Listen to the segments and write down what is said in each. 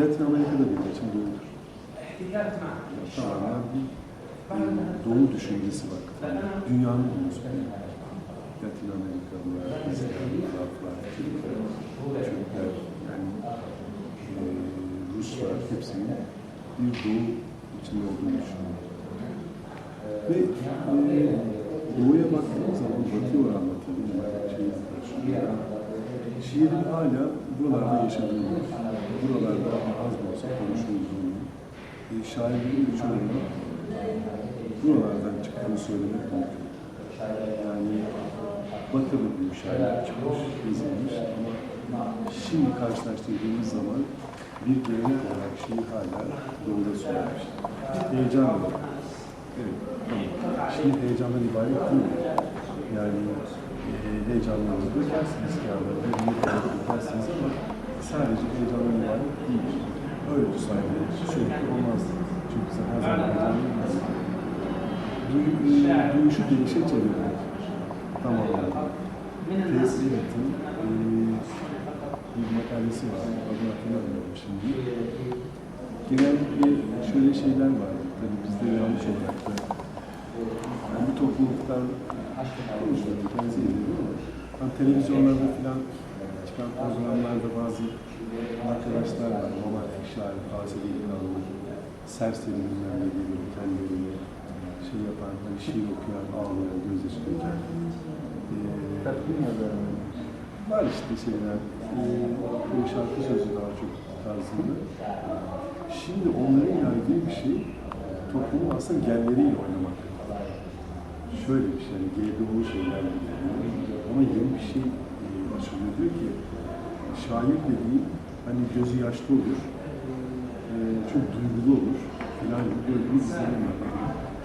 Latin Amerika'da bir için doğudur. Tamamen bir e, doğu düşüncesi var. Dünyanın doğusu. Latin Amerikalılar, Araplar, Türkler, yani e, Ruslar hepsinin bir doğu içinde olduğunu düşünüyorum. Ve e, doğuya baktığımız zaman Batı'yı oranla tabii karşılıyor. Şiirin hala buralarda yaşadığını, buralarda az da olsa konuşulduğunu, e, şairlerin birçoğunun buralardan çıktığını söylemek mümkün. Yani Batı'da bir şair çıkmış, yazılmış ama şimdi karşılaştırdığımız zaman bir gelenek olarak şiir hala doğuda söylemiş. Heyecan olarak. Evet. Şimdi heyecandan ibaret değil. Yani e, heyecanlarınızı dökersiniz kağıda, bir büyük olarak dökersiniz ama sadece heyecandan ibaret değil. Öyle sayede sürekli olmaz. Çünkü sen her zaman heyecanlıyız. Duy, e, duyuşu gelişe çevirmek. Tamam. Tez Evet'in e, bir makalesi var. Adını hatırlamıyorum şimdi. Genellikle şöyle şeyler var. Tabii bizde yanlış olarak da. Topluluktan konuşuyorum, tenzih ediyorum ama hani televizyonlarda falan çıkan programlarda bazı arkadaşlar var. Romantik şair, taze delikanlı, serseri bilmem ne gibi kendilerini şey yapan, hani şiir okuyan, ağlayan, gözyaşı döken. Ee, var işte şeyler, e, bu şarkı sözü daha çok tarzında. Şimdi onların yaydığı bir şey, toplumun aslında genleriyle oynamak. Şöyle bir şey, hani GDO'lu şeyler gibi. Ama yeni bir şey e, açılıyor. Diyor ki, şair dediğin hani gözü yaşlı olur, e, çok duygulu olur filan gibi böyle bir izlenim var.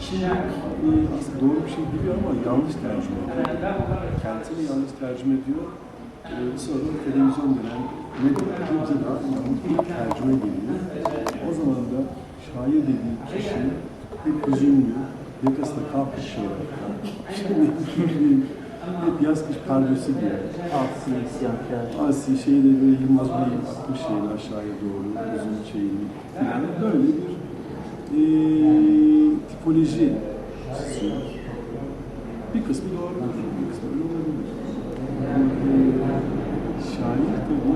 Şimdi e, aslında doğru bir şey biliyor ama yanlış tercüme ediyor. Kendisini yanlış tercüme ediyor. E, sonra televizyon denen medya bize daha yanlış bir tercüme geliyor. O zaman da şair dediği kişi hep hüzünlü, yakasında kalkış şey var. Şimdi hep yaz kış pardösü diye. Asi, isyankar. Asi şeyde böyle Yılmaz Bey'in atmış şeyini aşağıya doğru, uzun şeyini yani böyle bir e, tipoloji çiziyor. Bir kısmı doğrudur, bir kısmı öyle olabilir. E, şair tabii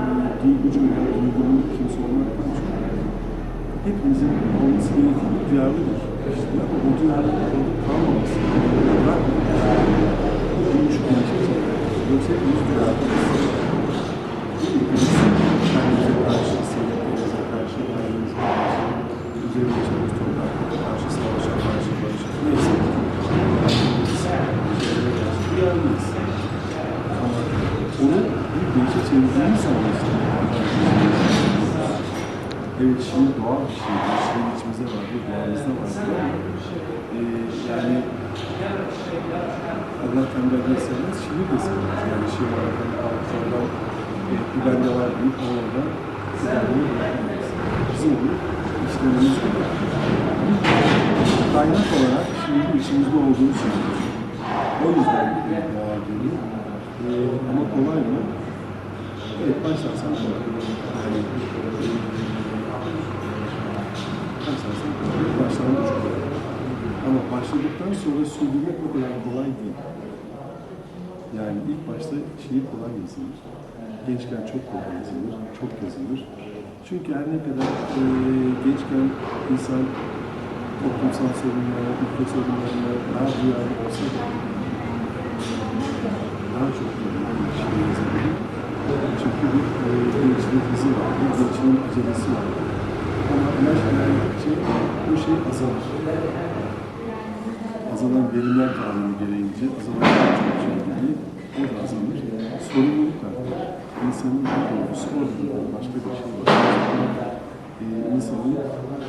e, duygucu veya duygulu kimse olmaktan çok hepimizin olması gerektiği bir duyarlıdır. İşte ama o duyarlılık orada kalmaması. Ben duymuş konuşacak. Yoksa hepimiz duyarlıyız. Kendimize karşı, sevdiklerimize karşı, ailemize karşı, üzerinde çalıştığımızda karşı, savaşa karşı, barışa, neyse. Duyarlıyız. Ama onu bir değişe çevirdiğimiz zaman işte, Evet, şiir doğal bir şey. Şiir içimizde vardır, doğamızda vardır ama e, yani Allah tembelliği şiir de sevmez. Yani şiir olarak hani altından e, bir bende var o oradan güzelliğini bırakamayız. Bizim bu işlemimiz bu. Kaynak olarak şiirin içimizde olduğunu söylüyoruz. O yüzden e, doğal geliyor. E, ama kolay mı? Evet, başlarsan kolay. Yani, Ama başladıktan sonra sürdürmek o kadar kolay değil. Yani ilk başta şiir kolay yazılır. Gençken çok kolay yazılır, çok yazılır. Çünkü her ne kadar e, gençken insan toplumsal sorunlara, ülke sorunlarına daha duyarlı olsa da daha çok böyle şiir yazabilir. Çünkü bir e, gençliğin hızı var, bir gençliğin acelesi var. Ama yaş ilerledikçe bu şey azalır. Azalan verimler kanunu gereğince azalan şey gibi o da azalır. Sorumluluk artar. İnsanın bir korkusu orada başka bir şey var. Ee, insanın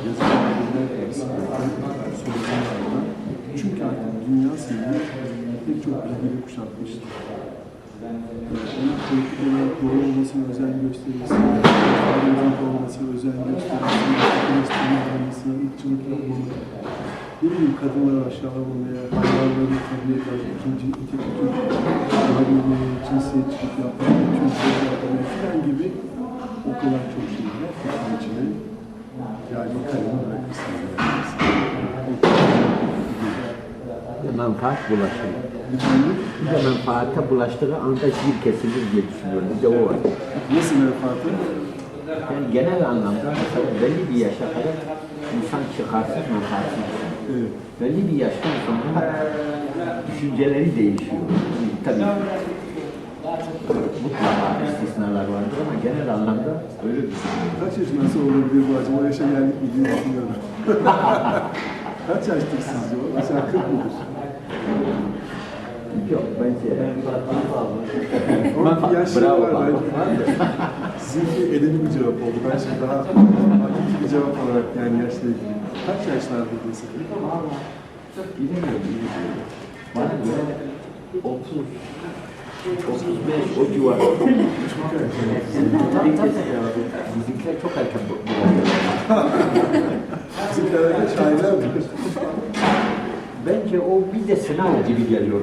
yazılan verimler karşısında sorumluluk artar. Çünkü artık dünya seni pek çok bilgiyle kuşatmıştır. Olarak doğru olmasına özen gösterirse, ayrımcılık olmasına özen gösterirse, eleştirme olmasına, ırkçılık yapmamaya, ne bileyim kadınları aşağılamamaya, hayvanları tabiye karşı ikinci, tür, daha böyle cinsiyetçilik yapmaya, tüm şey yapmaya falan gibi o kadar çok şey var. Onun içine yani kalemi bırakırsınız. Menfaat bulaşır. Efendim, Bir de menfaate bulaştığı anda şiir kesilir diye düşünüyorum. Bir de o var. nasıl menfaatı? Yani genel anlamda mesela belli bir yaşa kadar insan çıkarsız menfaatsiz. Evet. Belli bir yaştan sonra düşünceleri değişiyor. Tabii mutlaka istisnalar vardır ama genel anlamda öyle bir şey. Kaç yaşından sonra olabilir bu acaba? Yaşa geldik mi diye düşünüyorum. Kaç yaştır sizce o? Mesela 40 mıdır? Yok bence Ama yaş Bravo, var. Sizinki edebi bir cevap oldu. Ben şimdi daha hakiki bir cevap olarak yani yaşla ilgili. Kaç yaşlarda mesela? bilemiyorum. bilemiyorum. Bana göre 30 35 o civar. Çok erken. Bizimkiler çok erken bu. Bizimkilerde şairler mi? Bence o bir de sınav gibi geliyor.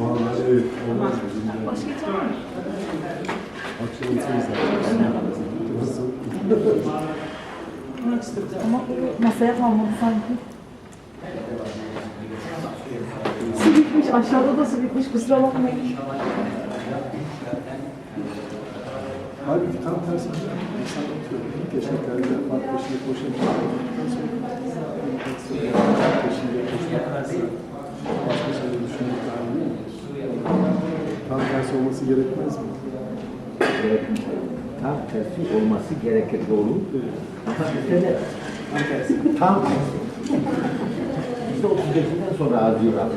Vallahi evet. Olmaz mı? Akşam Ama masaya kalmadı sanki. Su bitmiş, aşağıda da su bitmiş, kusura bakmayın. Halbuki tam tersi. İnsan atıyor. İlk yaşaklerde fark peşinde koşamayacak. Peşinde koşmaktansa başka şeyleri düşünmek daha iyi değil mi? Tam tersi olması gerekmez mi? Evet, Tam tersi olması gerekir doğru. Ama mesele tam tersi. İşte 35'inden sonra azıyor abi.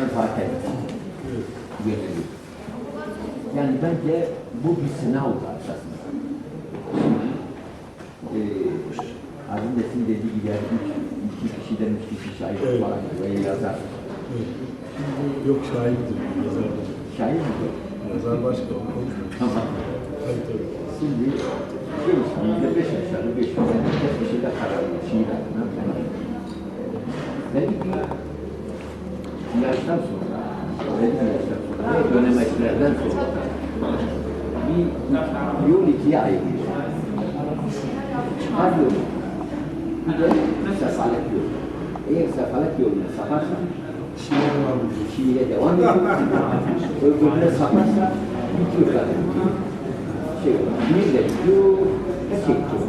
Menfaat yöneliyor. Yani bence bu bir sınav esasında. Ee, Azim Nesin dediği gibi yani iki kişiden üç kişi şahit Evet. falan veya yazar. Yok şairdir, yazar da. Şair mi? Yazar başka, o konuşmuyor. Tamam. Tabii tabii. Şimdi şey yüzde beş aşağı beş yukarı herkes bir şeyler kararıyor. Şiir adına falan. Belli bir yaştan sonra, bir yaştan sonra ve dönemeklerden sonra bir yol ikiye ayrılıyor. Şiir var mı? şiire devam ediyor. Öbürüne saparsa bitiyor zaten. Şey olur, şiirle bitiyor, her şey bitiyor.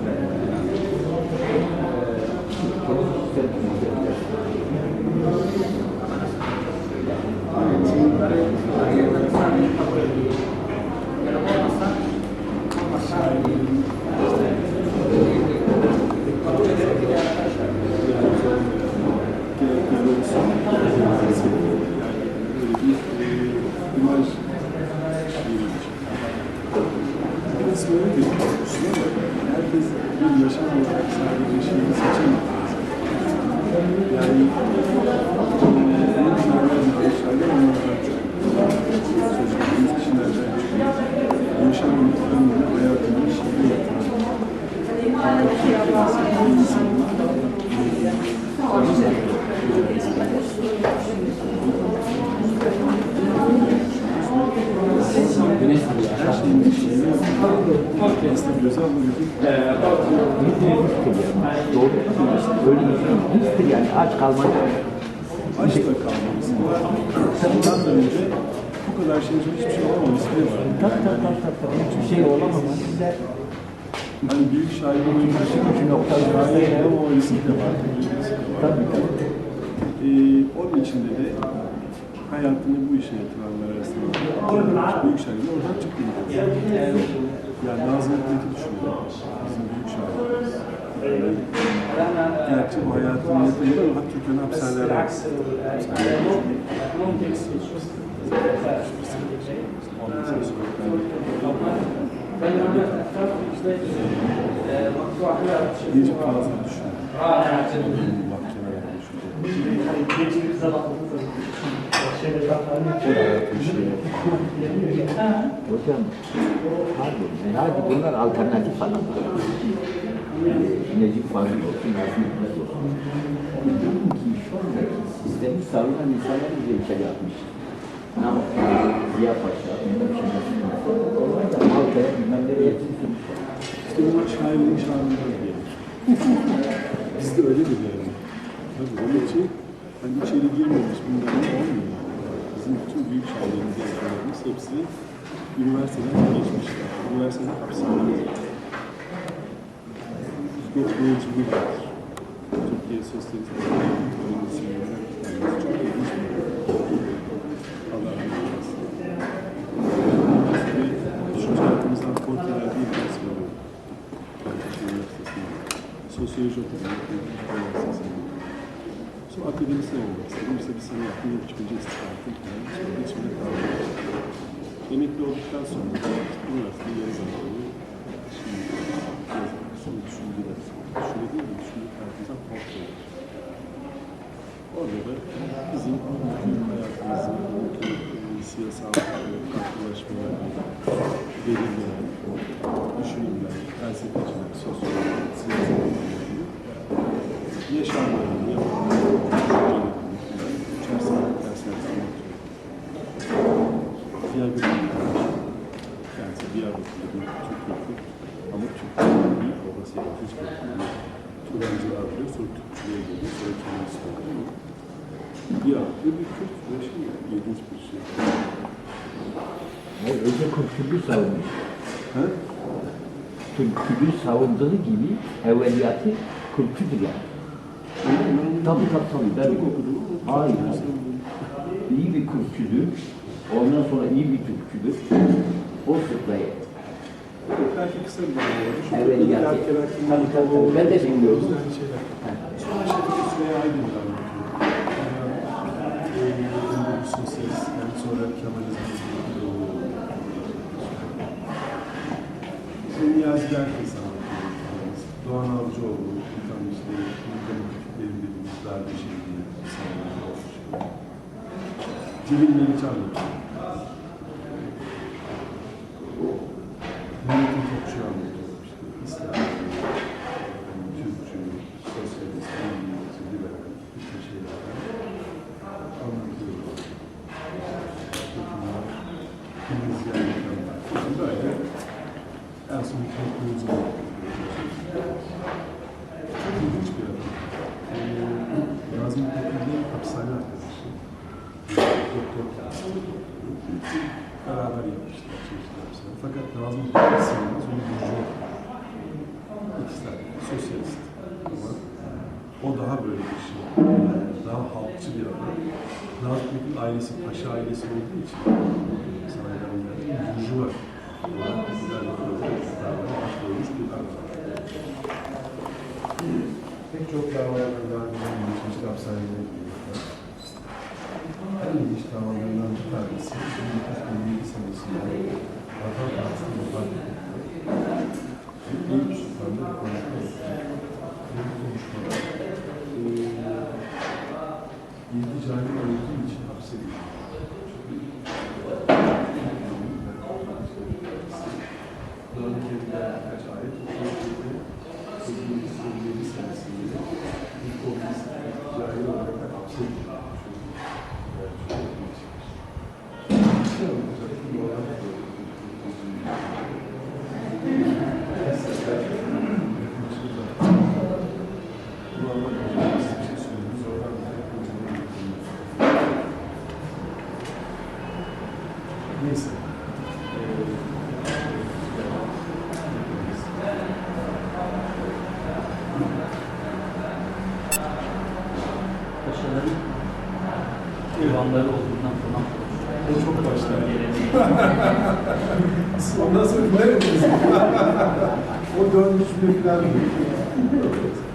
Kendi kişisel düşünceler. gerekli olsun. Böyle bir e, imaj şiiridir. Biraz böyle gözüküyorsun ama herkes bir yaşam olarak sadece şiiri seçemez. Yani e, en şairler, şairler onlardan çok. Çocuklarımız kişilerden çok. Yaşam imkanını hayatını şiiri yapan. Her şeyin şiiri aslında göze alınacak. Doğru. Öyle Hiçbir yani aç kalmak. Aşkla kalmalısın. Bundan önce bu kadar şeyin hiçbir şey olmaması bile var. Tabii tabii tabii. tabii. Hiçbir şey olamaz. Size Hani büyük şair olmayınca Üçüncü nokta şair ama o riski de var. tabii tabii. Ee, onun içinde de hayatını bu işe yatıranlar arasında büyük şairler oradan çıktı. Yani Nazım Hikmet'i düşünüyorum. Bizim büyük şairlerimiz. Gerçi o hayatını yatırıyor ama Türkiye'nin hapishaneler arasında. Necip Fazıl düşünüyorum. Bak kenara düşünüyorum. Hocam, pardon, hadi bunlar alternatif alanlar. Necip Fazıl olsun, Nazım Hikmet olsun. Diyorum ki şu andaki sistemi savunan insanlar bize içeri atmış. Namık Ziya Paşa, Mehmet Şener Sultan. Onlar da Malta'ya bilmem nereye sürmüşler. İşte bunlar şanında diyelim. Biz de öyle yani. Tabii onun için hani içeri girmemiş bunlar ne olmuyor. Bizim bütün büyük şairlerimiz, yazarlarımız hepsi üniversiteden geçmişler. Üniversitede hapishanede. Mevcutluğu var. Türkiye Sosyalist Demokratik Öğretisi'nin çok ilginç bir Allah bir düşünce hayatımızdan portre verdiği bir ders var. Bahçeşehir Üniversitesi'nde. Sosyoloji okudum. Sonra akademisyen olmak istedim. İşte bir sene yaptım. Üç günce istifa ettim. Sonra içimde kaldı. Emekli olduktan sonra da üniversitede yarı zamanlı. Sonra düşündüler. Düşünce değil de düşünce hayatımızdan portre var. Orada da bizim bütün hayatımızı, bütün e, siyasal farklılaşmaları, belirleyen, düşünümler, yapmış bakımında. Turancılar bile sonra Türkçülüğe geliyor, sonra kendisi oluyor. Ya, bu bir Kürt ve şey, ilginç bir şey. Hayır, önce kültürlü savunmuş. Ha? Kültürlü savunduğu gibi evveliyatı kültürdür yani. Tabii tabii tabii. Ben Çok okudum Hayır, iyi bir Kürtçüdür. Ondan sonra iyi bir Türkçüdür. O sırtlayı. Belki kısa bir bağlı oldu. Evet. Erken Erkin Tabii, tabii. Ben de bilmiyorum. Sonra Şefik Süreyya e, bir sosyalist, yani sonra Kemalizm'in. Şimdi Niyazi anlatıyor. Doğan Avcıoğlu, tane işte demokratik benim dediğimiz darbe şeydi, insanlar olmuş. Cemil Meriç anlatıyor. Thank you. Beraber yapmışlar, çalıştılar. Fakat Nazım Hikmet sevmez, onu burcu de sosyalist. Ama o daha böyle bir şey, daha halkçı bir adam. Nazım Hikmet'in ailesi, paşa ailesi olduğu için geldi, burcu var. olmuş bir adam. Pek çok güzel geçmişte hapishanede Paşaların divanları olduğundan falan O çok başlar. Ondan sonra yapıyorsun? o dönmüş bir plan.